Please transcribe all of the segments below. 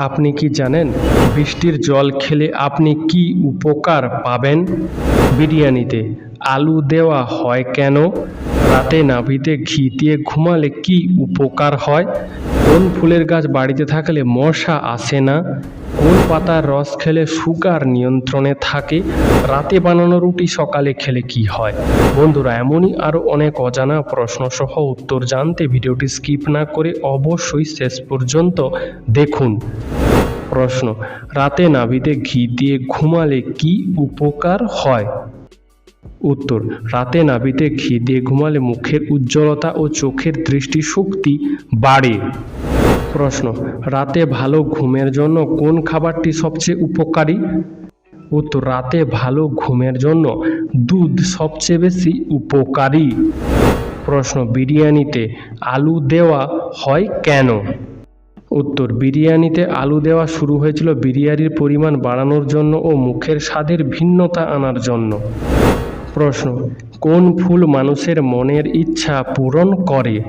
আপনি কি জানেন বৃষ্টির জল খেলে আপনি কি উপকার পাবেন? বিরিয়ানিতে আলু দেওয়া হয় কেন? রাতে নাভিতে ঘি দিয়ে ঘুমালে কি উপকার হয়? কোন ফুলের গাছ বাড়িতে থাকলে মশা আসে না? কোন পাতার রস খেলে সুগার নিয়ন্ত্রণে থাকে? রাতে বানানো রুটি সকালে খেলে কি হয়? বন্ধুরা, এমনই আরও অনেক অজানা প্রশ্নসহ উত্তর জানতে ভিডিওটি স্কিপ না করে অবশ্যই শেষ পর্যন্ত দেখুন। প্রশ্ন, রাতে নাভিতে ঘি দিয়ে ঘুমালে কি উপকার হয়? উত্তর, রাতে নাভিতে ঘি দিয়ে ঘুমালে মুখের উজ্জ্বলতা ও চোখের দৃষ্টিশক্তি বাড়ে। প্রশ্ন, রাতে ভালো ঘুমের জন্য কোন খাবারটি সবচেয়ে উপকারী? উত্তর, রাতে ভালো ঘুমের জন্য দুধ সবচেয়ে বেশি উপকারী। প্রশ্ন, বিরিয়ানিতে আলু দেওয়া হয় কেন? উত্তর, বিরিয়ানিতে আলু দেওয়া শুরু হয়েছিল বিরিয়ানির পরিমাণ বাড়ানোর জন্য ও মুখের স্বাদের ভিন্নতা আনার জন্য। প্রশ্ন, কোন ফুল মানুষের মনের ইচ্ছা পূরণ করে?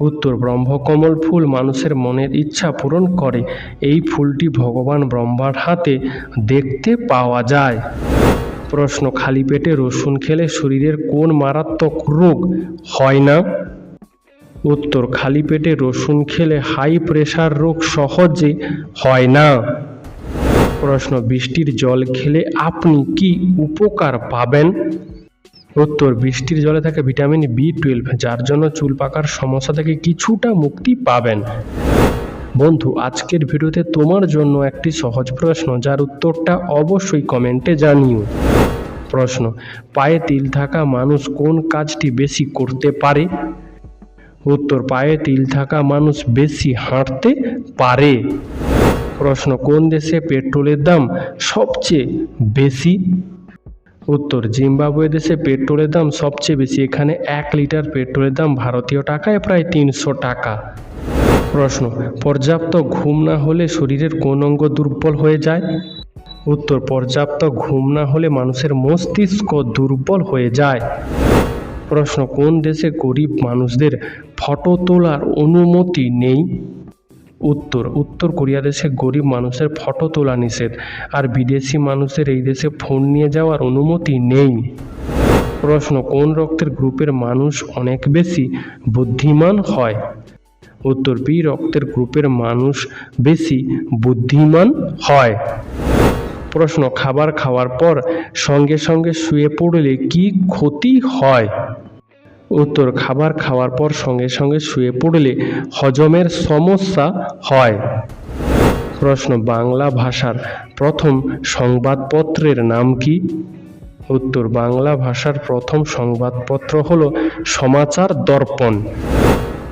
উত্তর, ব্রহ্মকমল ফুল মানুষের মনের ইচ্ছা পূরণ করে। এই ফুলটি ভগবান ব্রহ্মার হাতে দেখতে পাওয়া যায়। প্রশ্ন, খালি পেটে রসুন খেলে শরীরের কোন মারাত্মক রোগ হয় না? উত্তর, খালি পেটে রসুন খেলে হাই প্রেশার রোগ সহজে হয় না। প্রশ্ন, বৃষ্টির জল খেলে আপনি কি উপকার পাবেন? উত্তর, বৃষ্টির জলে থাকে ভিটামিন বি টুয়েলভ যার জন্য চুল পাকার সমস্যা থেকে কিছুটা মুক্তি পাবেন। বন্ধু, আজকের ভিডিওতে তোমার জন্য একটি সহজ প্রশ্ন, যার উত্তরটা অবশ্যই কমেন্টে জানিও। প্রশ্ন, পায়ে তিল থাকা মানুষ কোন কাজটি বেশি করতে পারে? উত্তর, পায়ে তিল থাকা মানুষ বেশি হাঁটতে পারে। প্রশ্ন, কোন দেশে পেট্রোলের দাম সবচেয়ে বেশি? উত্তর, জিম্বাবুয়ে দেশে পেট্রোলের দাম সবচেয়ে বেশি। এখানে এক লিটার পেট্রোলের দাম ভারতীয় টাকায় প্রায় তিনশো টাকা। প্রশ্ন, পর্যাপ্ত ঘুম না হলে শরীরের কোন অঙ্গ দুর্বল হয়ে যায়? উত্তর, পর্যাপ্ত ঘুম না হলে মানুষের মস্তিষ্ক দুর্বল হয়ে যায়। প্রশ্ন, কোন দেশে গরিব মানুষদের ফটো তোলার অনুমতি নেই? উত্তর। উত্তর কোরিয়া দেশে গরিব মানুষের ফটো তোলা নিষেধ আর বিদেশি মানুষের এই দেশে ফোন নিয়ে যাওয়ার অনুমতি নেই। প্রশ্ন, কোন রক্তের গ্রুপের মানুষ অনেক বেশি বুদ্ধিমান হয়? উত্তর, বি, রক্তের গ্রুপের মানুষ বেশি বুদ্ধিমান হয়। প্রশ্ন, খাবার খাওয়ার পর সঙ্গে সঙ্গে শুয়ে পড়লে কি ক্ষতি হয়? উত্তর খাবার খাওয়ার পর সঙ্গে সঙ্গে শুয়ে পড়লে হজমের সমস্যা হয়। প্রশ্ন, বাংলা ভাষার প্রথম সংবাদপত্রের নাম কি? উত্তর, বাংলা ভাষার প্রথম সংবাদপত্র হল সমাচার দর্পণ।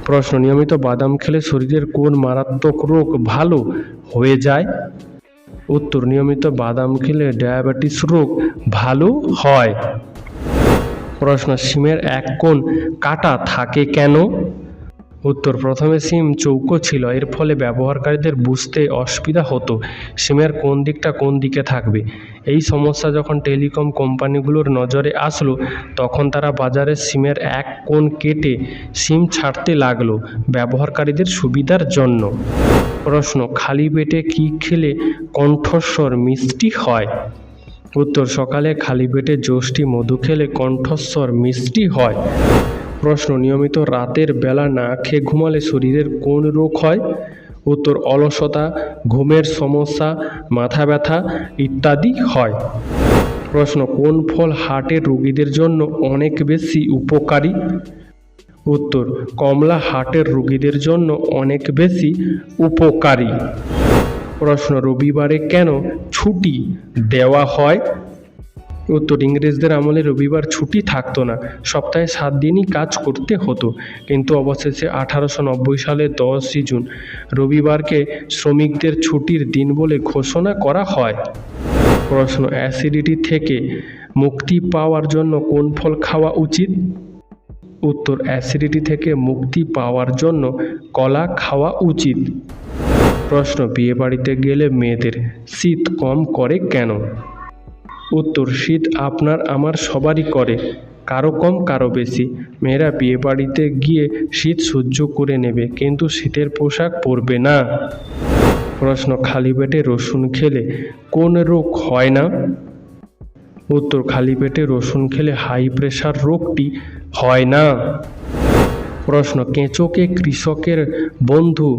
প্রশ্ন, নিয়মিত বাদাম খেলে শরীরের কোন মারাত্মক রোগ ভালো হয়ে যায়? উত্তর, নিয়মিত বাদাম খেলে ডায়াবেটিস রোগ ভালো হয়। প্রশ্ন সিমের এক কোণ কাটা থাকে কেন? উত্তর, প্রথমে সিম চৌকো ছিল, এর ফলে ব্যবহারকারীদের বুঝতে অসুবিধা হতো সিমের কোন দিকটা কোন দিকে থাকবে। এই সমস্যা যখন টেলিকম কোম্পানিগুলোর নজরে আসলো, তখন তারা বাজারে সিমের এক কোণ কেটে সিম ছাড়তে লাগল ব্যবহারকারীদের সুবিধার জন্য। প্রশ্ন, খালি পেটে কী খেলে কণ্ঠস্বর মিষ্টি হয়? উত্তর, সকালে খালি পেটে যষ্টি মধু খেলে কণ্ঠস্বর মিষ্টি হয়। প্রশ্ন, নিয়মিত রাতের বেলা না খেয়ে ঘুমালে শরীরের কোন রোগ হয়? উত্তর, অলসতা, ঘুমের সমস্যা, মাথা ব্যথা ইত্যাদি হয়। প্রশ্ন, কোন ফল হার্টের রোগীদের জন্য অনেক বেশি উপকারী? উত্তর, কমলা হার্টের রোগীদের জন্য অনেক বেশি উপকারী। প্রশ্ন রবিবারে কেন ছুটি দেওয়া হয়? উত্তর, ইংরেজদের আমলে রবিবার ছুটি থাকতো না। সপ্তাহে সাত দিনই কাজ করতে হতো। কিন্তু অবশেষে আঠারোশো নব্বই সালে দশই জুন রবিবারকে শ্রমিকদের ছুটির দিন বলে ঘোষণা করা হয়। প্রশ্ন অ্যাসিডিটি থেকে মুক্তি পাওয়ার জন্য কোন ফল খাওয়া উচিত? উত্তর, অ্যাসিডিটি থেকে মুক্তি পাওয়ার জন্য কলা খাওয়া উচিত। প্রশ্ন বিয়েবাড়িতে গেলে মেয়েদের শীত কম করে কেন? উত্তর, শীত আপনার আমার সবারই করে, কারও কম, কারও বেশি। মেয়েরা বিয়েবাড়িতে গিয়ে শীত সহ্য করে নেবে, কিন্তু শীতের পোশাক পরবে না। প্রশ্ন, খালি পেটে রসুন খেলে কোন রোগ হয় না? উত্তর, খালি পেটে রসুন খেলে হাই প্রেশার রোগটি হয় না। প্রশ্ন, কেঁচোকে কৃষকের বন্ধু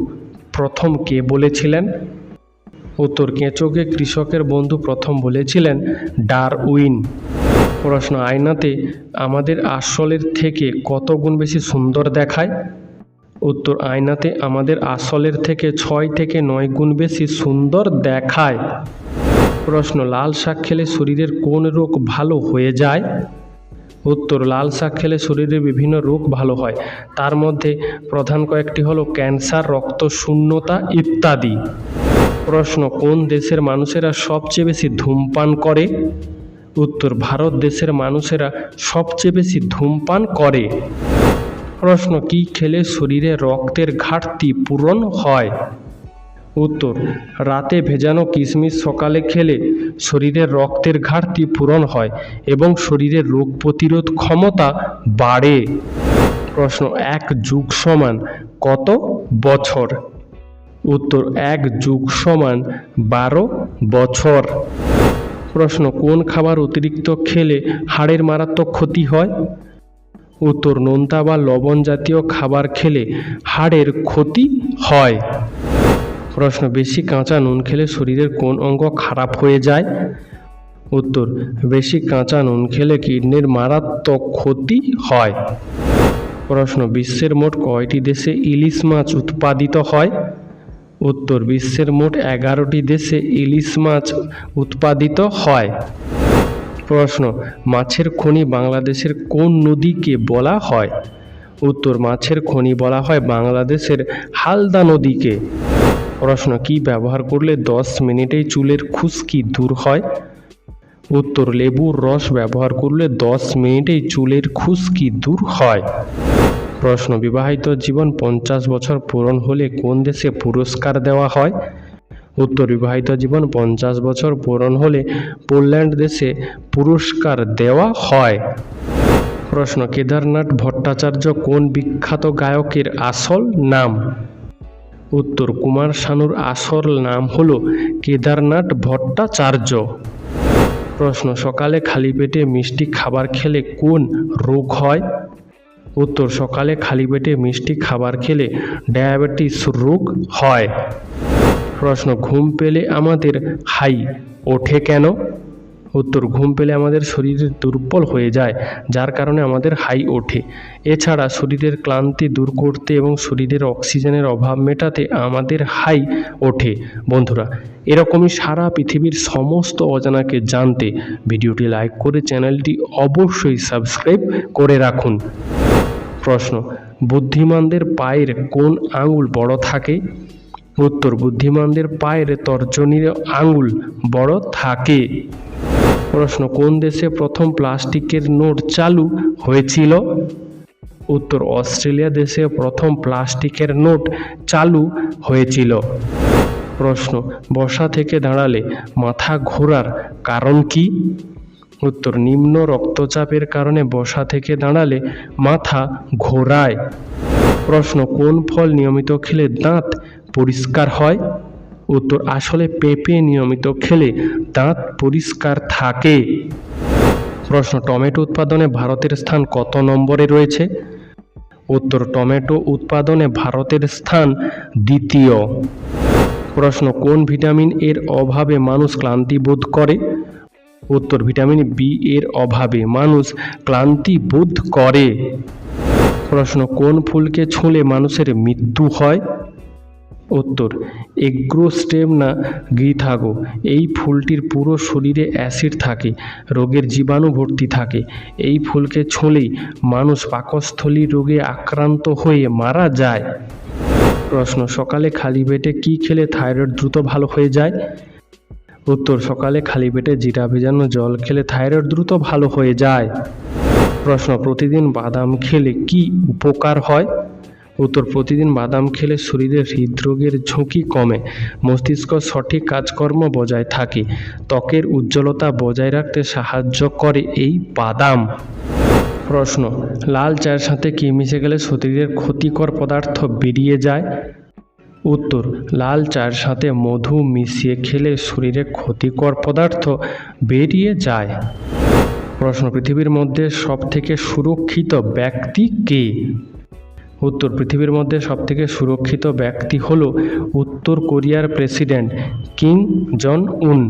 প্রথম কে বলেছিলেন? উত্তর কেঁচোকে কৃষকের বন্ধু প্রথম বলেছিলেন? ডারউইন প্রশ্ন, আয়নাতে আমাদের আসলের থেকে কত গুণ বেশি সুন্দর দেখায়? উত্তর, আয়নাতে আমাদের আসলের থেকে ছয় থেকে নয় গুণ বেশি সুন্দর দেখায়। প্রশ্ন, লাল শাক খেলে শরীরের কোন রোগ ভালো হয়ে যায়? উত্তর, লাল শাক খেলে শরীরের বিভিন্ন রোগ ভালো হয়। তার মধ্যে প্রধান কয়েকটি হলো ক্যান্সার রক্ত শূন্যতা ইত্যাদি। প্রশ্ন, কোন দেশের মানুষেরা সবচেয়ে বেশি ধূমপান করে? উত্তর, ভারত দেশের মানুষেরা সবচেয়ে বেশি ধূমপান করে। প্রশ্ন, কি খেলে শরীরে রক্তের ঘাটতি পূরণ হয়? উত্তর, রাতে ভেজানো কিশমিশ সকালে খেলে শরীরের রক্তের ঘাটতি পূরণ হয় এবং শরীরের রোগ প্রতিরোধ ক্ষমতা বাড়ে। প্রশ্ন, এক যুগ সমান কত বছর? উত্তর, এক যুগ সমান বারো বছর। প্রশ্ন, কোন খাবার অতিরিক্ত খেলে হাড়ের মারাত্মক ক্ষতি হয়? উত্তর, নোনতা বা লবণ জাতীয় খাবার খেলে হাড়ের ক্ষতি হয়। প্রশ্ন, বেশি কাঁচা নুন খেলে শরীরের কোন অঙ্গ খারাপ হয়ে যায়? উত্তর, বেশি কাঁচা নুন খেলে কিডনির মারাত্মক ক্ষতি হয়। প্রশ্ন, বিশ্বের মোট কয়টি দেশে ইলিশ মাছ উৎপাদিত হয়? উত্তর, বিশ্বের মোট এগারোটি দেশে ইলিশ মাছ উৎপাদিত হয়। প্রশ্ন, মাছের খনি বাংলাদেশের কোন নদীকে বলা হয়? উত্তর, মাছের খনি বলা হয় বাংলাদেশের হালদা নদীকে। প্রশ্ন, কি ব্যবহার করলে দশ মিনিটেই চুলের খুশকি দূর হয়? উত্তর, লেবুর রস ব্যবহার করলে দশ মিনিটেই চুলের খুশকি দূর হয়। প্রশ্ন, বিবাহিত জীবন পঞ্চাশ বছর পূরণ হলে কোন দেশে পুরস্কার দেওয়া হয়? উত্তর, বিবাহিত জীবন পঞ্চাশ বছর পূরণ হলে পোল্যান্ড দেশে পুরস্কার দেওয়া হয়। প্রশ্ন, কেদারনাথ ভট্টাচার্য কোন বিখ্যাত গায়কের আসল নাম? উত্তর কুমার শানুর আসল নাম হল কেদারনাথ ভট্টাচার্য। প্রশ্ন, সকালে খালি পেটে মিষ্টি খাবার খেলে কোন রোগ হয়? উত্তর, সকালে খালি পেটে মিষ্টি খাবার খেলে ডায়াবেটিস রোগ হয়। প্রশ্ন, ঘুম পেলে আমাদের হাই ওঠে কেন? উত্তর ঘুম পেলে আমাদের শরীর দুর্বল হয়ে যায়, যার কারণে আমাদের হাই ওঠে। এছাড়া শরীরের ক্লান্তি দূর করতে এবং শরীরের অক্সিজেনের অভাব মেটাতে আমাদের হাই ওঠে। বন্ধুরা, এরকমই সারা পৃথিবীর সমস্ত অজানাকে জানতে ভিডিওটি লাইক করে চ্যানেলটি অবশ্যই সাবস্ক্রাইব করে রাখুন। প্রশ্ন, বুদ্ধিমানদের পায়ের কোন আঙুল বড় থাকে? উত্তর, বুদ্ধিমানদের পায়ের তর্জনীর আঙুল বড় থাকে। প্রশ্ন, কোন দেশে প্রথম প্লাস্টিকের নোট চালু হয়েছিল? উত্তর, অস্ট্রেলিয়া দেশে প্রথম প্লাস্টিকের নোট চালু হয়েছিল। প্রশ্ন, বসা থেকে দাঁড়ালে মাথা ঘোরার কারণ কি? উত্তর, নিম্ন রক্তচাপের কারণে বসা থেকে দাঁড়ালে মাথা ঘোরায়। প্রশ্ন, কোন ফল নিয়মিত খেলে দাঁত পরিষ্কার হয়? উত্তর, আসলে পেঁপে নিয়মিত খেলে দাঁত পরিষ্কার থাকে। প্রশ্ন, টমেটো উৎপাদনে ভারতের স্থান কত নম্বরে রয়েছে? উত্তর, টমেটো উৎপাদনে ভারতের স্থান দ্বিতীয়। প্রশ্ন, কোন ভিটামিন এর অভাবে মানুষ ক্লান্তি বোধ করে? উত্তর, ভিটামিন বি এর অভাবে মানুষ ক্লান্তি বোধ করে। প্রশ্ন, কোন ফুলকে ছুঁলে মানুষের মৃত্যু হয়? উত্তর এগ্রোস্টেমনা গ্রিথাগো এই ফুলটির পুরো শরীরে অ্যাসিড থাকে, রোগের জীবাণু ভর্তি থাকে। এই ফুলকে ছুঁলেই মানুষ পাকস্থলী রোগে আক্রান্ত হয়ে মারা যায়। প্রশ্ন, সকালে খালি পেটে কী খেলে থাইরয়েড দ্রুত ভালো হয়ে যায়? উত্তর, সকালে খালি পেটে জিরা ভেজানো জল খেলে থাইরয়েড দ্রুত ভালো হয়ে যায়। প্রশ্ন, প্রতিদিন বাদাম খেলে কি উপকার হয়? উত্তর, প্রতিদিন বাদাম খেলে শরীরে হৃদরোগের ঝুঁকি কমে। মস্তিষ্ক সঠিক কাজকর্ম বজায় থাকে। ত্বকের উজ্জ্বলতা বজায় রাখতে সাহায্য করে এই বাদাম। প্রশ্ন, লাল চায়ের সাথে কি মিশে গেলে শরীরের ক্ষতিকর পদার্থ বেরিয়ে যায়? উত্তর, লাল চায়ের সাথে মধু মিশিয়ে খেলে শরীরে ক্ষতিকর পদার্থ বেরিয়ে যায়। প্রশ্ন, পৃথিবীর মধ্যে সবথেকে সুরক্ষিত ব্যক্তি কে? উত্তর পৃথিবীর মধ্যে সবথেকে সুরক্ষিত ব্যক্তি হল উত্তর কোরিয়ার প্রেসিডেন্ট কিম জন উন।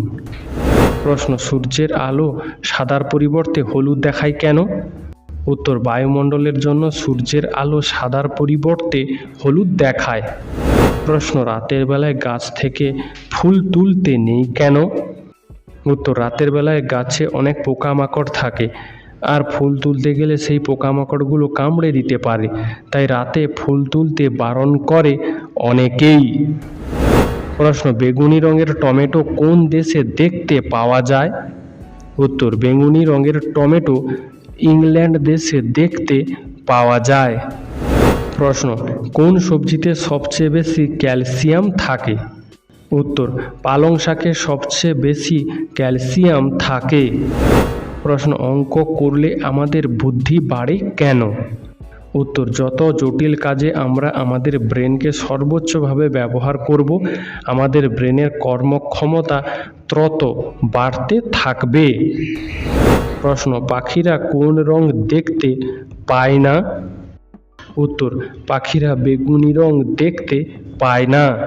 প্রশ্ন, সূর্যের আলো সাদার পরিবর্তে হলুদ দেখায় কেন? উত্তর, বায়ুমণ্ডলের জন্য সূর্যের আলো সাদার পরিবর্তে হলুদ দেখায়। প্রশ্ন, রাতের বেলায় গাছ থেকে ফুল তুলতে নেই কেন? উত্তর, রাতের বেলায় গাছে অনেক পোকামাকড় থাকে। আর ফুল তুলতে গেলে সেই পোকামাকড়গুলো কামড়ে দিতে পারে। তাই রাতে ফুল তুলতে বারণ করে অনেকেই। প্রশ্ন, বেগুনি রঙের টমেটো কোন দেশে দেখতে পাওয়া যায়? উত্তর, বেগুনি রঙের টমেটো ইংল্যান্ড দেশে দেখতে পাওয়া যায়। প্রশ্ন, কোন সবজিতে সবচেয়ে বেশি ক্যালসিয়াম থাকে? উত্তর, পালং শাকে সবচেয়ে বেশি ক্যালসিয়াম থাকে। প্রশ্ন অঙ্ক করলে আমাদের বুদ্ধি বাড়ে কেন? উত্তর, যত জটিল কাজে আমরা আমাদের ব্রেনকে সর্বোচ্চভাবে ব্যবহার করব, আমাদের ব্রেনের কর্মক্ষমতা তত বাড়তে থাকবে। প্রশ্ন, পাখিরা কোন রং দেখতে পায় না? উত্তর, পাখিরা বেগুনি রং দেখতে পায় না।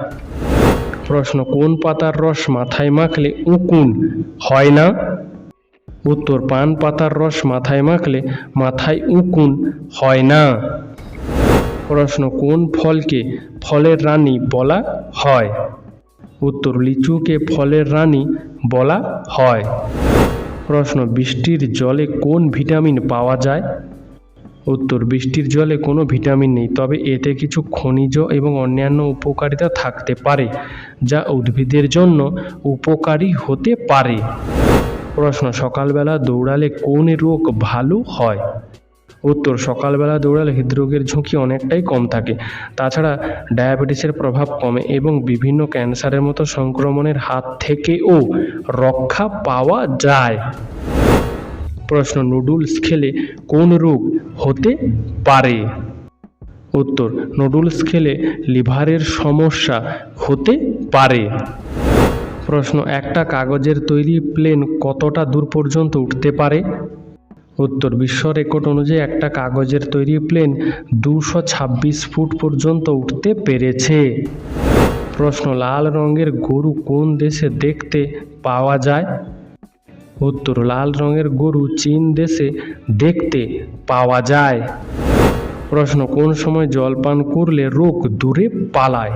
প্রশ্ন, কোন পাতার রস মাথায় মাখলে উকুন হয় না? উত্তর পান পাতার রস মাথায় মাখলে মাথায় উকুন হয় না। প্রশ্ন, কোন ফলকে ফলের রানী বলা হয়? উত্তর, লিচুকে ফলের রানী বলা হয়। প্রশ্ন, বৃষ্টির জলে কোন ভিটামিন পাওয়া যায়? উত্তর, বৃষ্টির জলে কোনো ভিটামিন নেই, তবে এতে কিছু খনিজ এবং অন্যান্য উপকারিতা থাকতে পারে, যা উদ্ভিদের জন্য উপকারী হতে পারে। প্রশ্ন, সকালবেলা দৌড়ালে কোন রোগ ভালো হয়? উত্তর, সকালবেলা দৌড়ালে হৃদরোগের ঝুঁকি অনেকটাই কম থাকে। তাছাড়া ডায়াবেটিসের প্রভাব কমে এবং বিভিন্ন ক্যান্সারের মতো সংক্রমণের হাত থেকেও রক্ষা পাওয়া যায়। প্রশ্ন, নুডলস খেলে কোন রোগ হতে পারে? উত্তর, নুডলস খেলে লিভারের সমস্যা হতে পারে। প্রশ্ন, একটা কাগজের তৈরি প্লেন কতটা দূর পর্যন্ত উঠতে পারে? উত্তর, বিশ্ব রেকর্ড অনুযায়ী একটা কাগজের তৈরি প্লেন দুশো ছাব্বিশ ফুট পর্যন্ত উঠতে পেরেছে। প্রশ্ন, লাল রঙের গরু কোন দেশে দেখতে পাওয়া যায়? উত্তর, লাল রঙের গরু চীন দেশে দেখতে পাওয়া যায়। প্রশ্ন, কোন সময় জল পান করলে রোগ দূরে পালায়?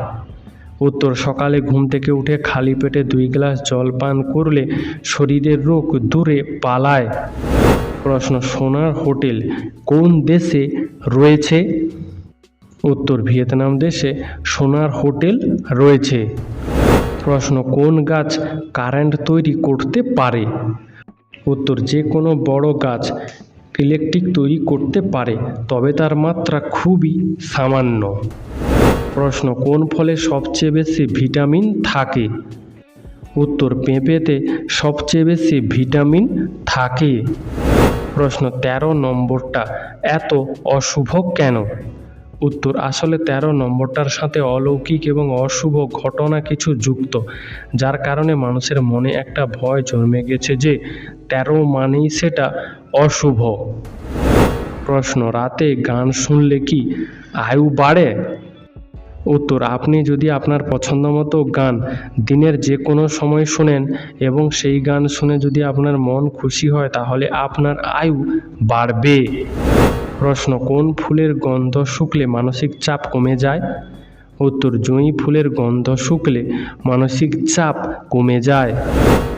উত্তর, সকালে ঘুম থেকে উঠে খালি পেটে দুই গ্লাস জল পান করলে শরীরের রোগ দূরে পালায়। প্রশ্ন, সোনার হোটেল কোন দেশে রয়েছে? উত্তর, ভিয়েতনাম দেশে সোনার হোটেল রয়েছে। প্রশ্ন, কোন গাছ কারেন্ট তৈরি করতে পারে? উত্তর, যে কোনো বড় গাছ ইলেকট্রিক তৈরি করতে পারে, তবে তার মাত্রা খুবই সামান্য। প্রশ্ন, কোন ফলে সবচেয়ে বেশি ভিটামিন থাকে? উত্তর, পেঁপেতে সবচেয়ে বেশি ভিটামিন থাকে। প্রশ্ন, তেরো নম্বরটা এত অশুভ কেন? উত্তর, আসলে তেরো নম্বরটার সাথে অলৌকিক এবং অশুভ ঘটনা কিছু যুক্ত, যার কারণে মানুষের মনে একটা ভয় জন্মে গেছে যে তেরো মানেই সেটা অশুভ। প্রশ্ন, রাতে গান শুনলে কি আয়ু বাড়ে? উত্তর, আপনি যদি আপনার পছন্দ মতো গান দিনের যে কোনো সময় শোনেন এবং সেই গান শুনে যদি আপনার মন খুশি হয়, তাহলে আপনার আয়ু বাড়বে। প্রশ্ন, কোন ফুলের গন্ধ শুকলে মানসিক চাপ কমে যায়? উত্তর, জুঁই ফুলের গন্ধ শুকলে মানসিক চাপ কমে যায়।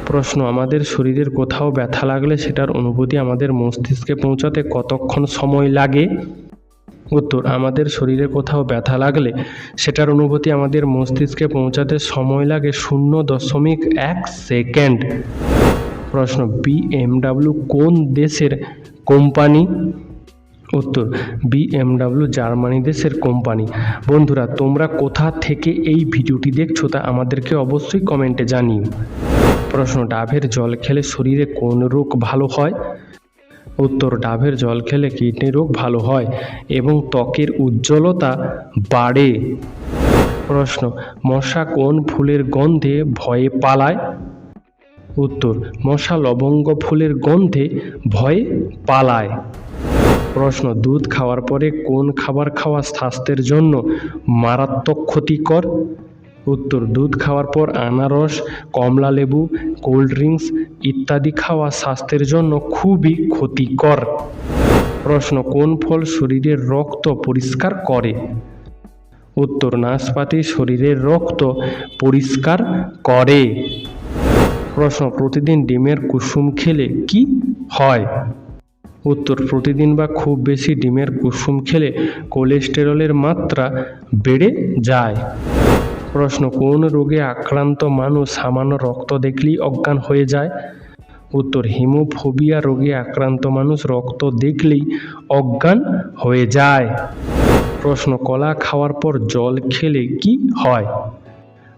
প্রশ্ন, আমাদের শরীরের কোথাও ব্যথা লাগলে সেটার অনুভূতি আমাদের মস্তিষ্কে পৌঁছাতে কতক্ষণ সময় লাগে? উত্তর, আমাদের শরীরে কোথাও ব্যথা লাগলে সেটার অনুভূতি আমাদের মস্তিষ্কে পৌঁছাতে সময় লাগে শূন্য দশমিক এক সেকেন্ড। প্রশ্ন বিএমডাব্লিউ কোন দেশের কোম্পানি? উত্তর বিএমডাব্লিউ জার্মানি দেশের কোম্পানি। বন্ধুরা, তোমরা কোথা থেকে এই ভিডিওটি দেখছ তা আমাদেরকে অবশ্যই কমেন্টে জানিও। প্রশ্ন, ডাবের জল খেলে শরীরে কোন রোগ ভালো হয়? উত্তর ডাবের জল খেলে কিডনি রোগ ভালো হয় এবং ত্বকের উজ্জ্বলতা বাড়ে। প্রশ্ন, মশা কোন ফুলের গন্ধে ভয়ে পালায়? উত্তর, মশা লবঙ্গ ফুলের গন্ধে ভয়ে পালায়। প্রশ্ন, দুধ খাওয়ার পরে কোন খাবার খাওয়া স্বাস্থ্যের জন্য মারাত্মক ক্ষতিকর? উত্তর, দুধ খাওয়ার পর আনারস, কমলা লেবু, কোল্ড ড্রিঙ্কস ইত্যাদি খাওয়া স্বাস্থ্যের জন্য খুবই ক্ষতিকর। প্রশ্ন, কোন ফল শরীরের রক্ত পরিষ্কার করে? উত্তর, নাশপাতি শরীরের রক্ত পরিষ্কার করে। প্রশ্ন, প্রতিদিন ডিমের কুসুম খেলে কি হয়? উত্তর, প্রতিদিন বা খুব বেশি ডিমের কুসুম খেলে কোলেস্টেরলের মাত্রা বেড়ে যায়। প্রশ্ন, কোন রোগে আক্রান্ত মানুষ সামান্য রক্ত দেখলেই অজ্ঞান হয়ে যায়? উত্তর, হিমোফোবিয়া রোগে আক্রান্ত মানুষ রক্ত দেখলেই অজ্ঞান হয়ে যায়। প্রশ্ন, কলা খাওয়ার পর জল খেলে কি হয়?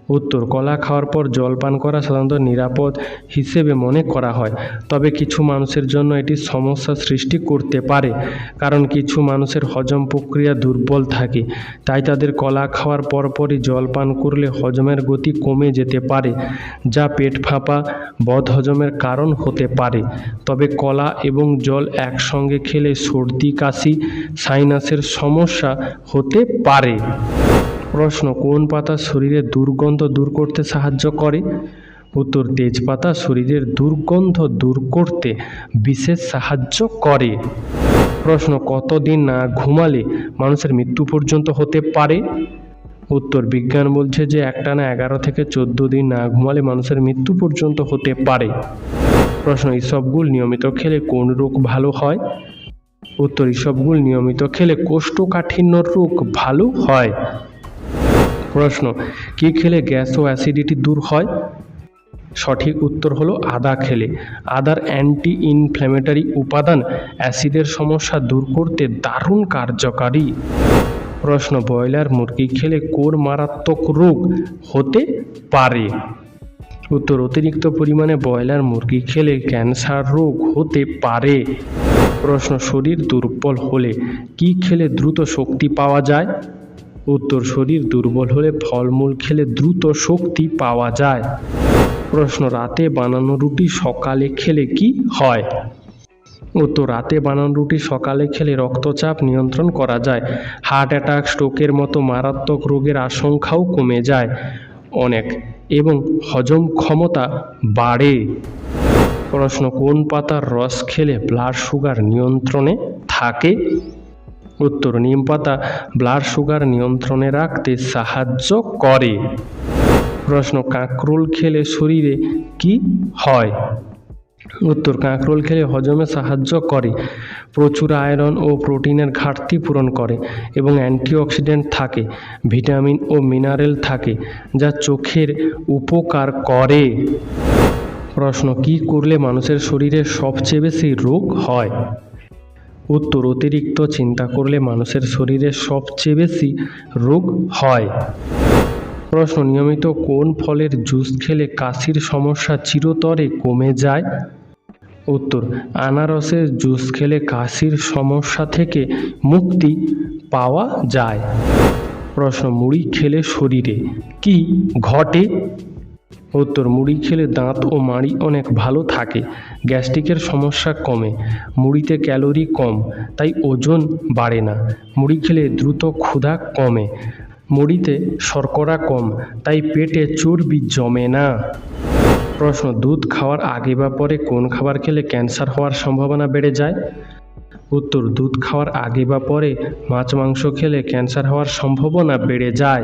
উত্তর, কলা খাওয়ার পর জল পান করা সাধারণত নিরাপদ হিসেবে মনে করা হয়। তবে কিছু মানুষের জন্য এটি সমস্যা সৃষ্টি করতে পারে, কারণ কিছু মানুষের হজম প্রক্রিয়া দুর্বল থাকে। তাই তাদের কলা খাওয়ার পরপরই জল পান করলে হজমের গতি কমে যেতে পারে, যা পেট ফাঁপা, বদহজমের কারণ হতে পারে। তবে কলা এবং জল একসঙ্গে খেলে সর্দি, কাশি, সাইনাসের সমস্যা হতে পারে। প্রশ্ন, কোন পাতা শরীরের দুর্গন্ধ দূর করতে সাহায্য করে? উত্তর, তেজপাতা শরীরের দুর্গন্ধ দূর করতে বিশেষ সাহায্য করে। প্রশ্ন, কতদিন না ঘুমালে মানুষের মৃত্যু পর্যন্ত হতে পারে? উত্তর, বিজ্ঞান বলছে যে একটানা এগারো থেকে চোদ্দ দিন না ঘুমালে মানুষের মৃত্যু পর্যন্ত হতে পারে। প্রশ্ন ইসবগুল নিয়মিত খেলে কোন রোগ ভালো হয়? উত্তর ইসবগুল নিয়মিত খেলে কোষ্ঠকাঠিন্য রোগ ভালো হয়। প্রশ্ন, কী খেলে গ্যাস ও অ্যাসিডিটি দূর হয়? সঠিক উত্তর হলো আদা খেলে। আদার অ্যান্টি ইনফ্ল্যামেটারি উপাদান অ্যাসিডের সমস্যা দূর করতে দারুণ কার্যকারী। প্রশ্ন, ব্রয়লার মুরগি খেলে কোন মারাত্মক রোগ হতে পারে? উত্তর, অতিরিক্ত পরিমাণে ব্রয়লার মুরগি খেলে ক্যান্সার রোগ হতে পারে। প্রশ্ন, শরীর দুর্বল হলে কি খেলে দ্রুত শক্তি পাওয়া যায়? উত্তর শরীর দুর্বল হলে ফলমূল খেলে দ্রুত শক্তি পাওয়া যায়। প্রশ্ন, রাতে বানানো রুটি সকালে খেলে কি হয়? উত্তর, রাতে বানানো রুটি সকালে খেলে রক্তচাপ নিয়ন্ত্রণ করা যায়। হার্ট অ্যাটাক, স্ট্রোকের মতো মারাত্মক রোগের আশঙ্কাও কমে যায়। অনেক, এবং হজম ক্ষমতা বাড়ে। প্রশ্ন, কোন পাতার রস খেলে ব্লাড সুগার নিয়ন্ত্রণে থাকে? উত্তর নিম পাতা ব্লাড সুগার নিয়ন্ত্রণে রাখতে সাহায্য করে। প্রশ্ন, কাঁকরোল খেলে শরীরে কি হয়? উত্তর, কাঁকরোল খেলে হজমে সাহায্য করে। প্রচুর আয়রন ও প্রোটিনের ঘাটতি পূরণ করে এবং অ্যান্টিঅক্সিডেন্ট থাকে, ভিটামিন ও মিনারেল থাকে, যা চোখের উপকার করে। প্রশ্ন, কি করলে মানুষের শরীরে সবচেয়ে বেশি রোগ হয়? উত্তর অতিরিক্ত চিন্তা করলে মানুষের শরীরে সবচেয়ে বেশি রোগ হয়। প্রশ্ন, নিয়মিত কোন ফলের জুস খেলে কাশির সমস্যা চিরতরে কমে যায়? উত্তর, আনারসের জুস খেলে কাশির সমস্যা থেকে মুক্তি পাওয়া যায়। প্রশ্ন, মুড়ি খেলে শরীরে কি ঘটে? উত্তর, মুড়ি খেলে দাঁত ও মাড়ি অনেক ভালো থাকে, গ্যাস্ট্রিকের সমস্যা কমে, মুড়িতে ক্যালোরি কম, তাই ওজন বাড়ে না, মুড়ি খেলে দ্রুত ক্ষুধা কমে, মুড়িতে শর্করা কম, তাই পেটে চর্বি জমে না। প্রশ্ন, দুধ খাওয়ার আগে বা পরে কোন খাবার খেলে ক্যান্সার হওয়ার সম্ভাবনা বেড়ে যায়? উত্তর, দুধ খাওয়ার আগে বা পরে মাছ মাংস খেলে ক্যান্সার হওয়ার সম্ভাবনা বেড়ে যায়।